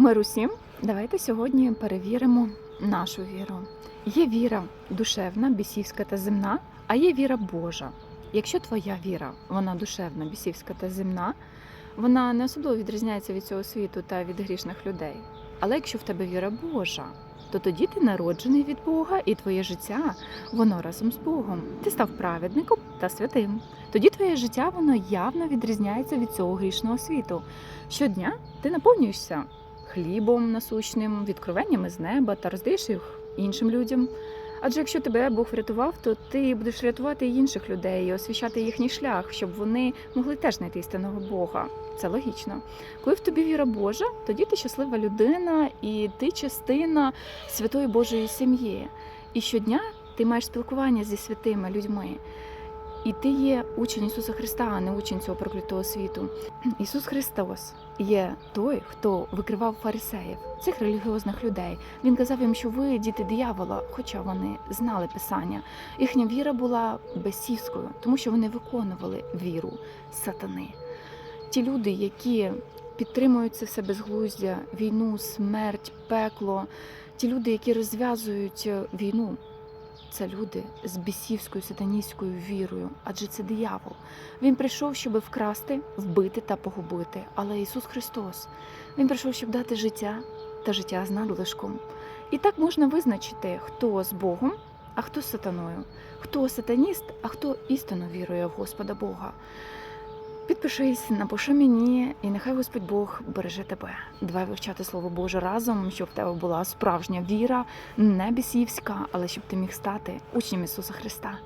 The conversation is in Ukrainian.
Мир усім. Давайте сьогодні перевіримо нашу віру. Є віра душевна, бісівська та земна, а є віра Божа. Якщо твоя віра, вона душевна, бісівська та земна, вона не особливо відрізняється від цього світу та від грішних людей. Але якщо в тебе віра Божа, то тоді ти народжений від Бога, і твоє життя воно разом з Богом. Ти став праведником та святим. Тоді твоє життя воно явно відрізняється від цього грішного світу. Щодня ти наповнюєшся хлібом насущним, відкровеннями з неба та роздаєш їх іншим людям. Адже якщо тебе Бог врятував, то ти будеш рятувати інших людей, і освіщати їхній шлях, щоб вони могли теж знайти істинного Бога. Це логічно. Коли в тобі віра Божа, тоді ти щаслива людина і ти частина святої Божої сім'ї. І щодня ти маєш спілкування зі святими людьми. І ти є учень Ісуса Христа, а не учень цього проклятого світу. Ісус Христос є той, хто викривав фарисеїв, цих релігіозних людей. Він казав їм, що ви діти диявола, хоча вони знали Писання. Їхня віра була безсівською, тому що вони виконували віру сатани. Ті люди, які підтримують це все безглуздя, війну, смерть, пекло, ті люди, які розв'язують війну, це люди з бісівською сатанійською вірою, адже це диявол. Він прийшов, щоб вкрасти, вбити та погубити. Але Ісус Христос Він прийшов, щоб дати життя та життя з надлишком. І так можна визначити, хто з Богом, а хто з сатаною, хто сатаніст, а хто істинно вірує в Господа Бога. Підпишись, напиши мені, і нехай Господь Бог береже тебе. Давай вивчати Слово Боже разом, щоб в тебе була справжня віра, не бісівська, але щоб ти міг стати учнем Ісуса Христа.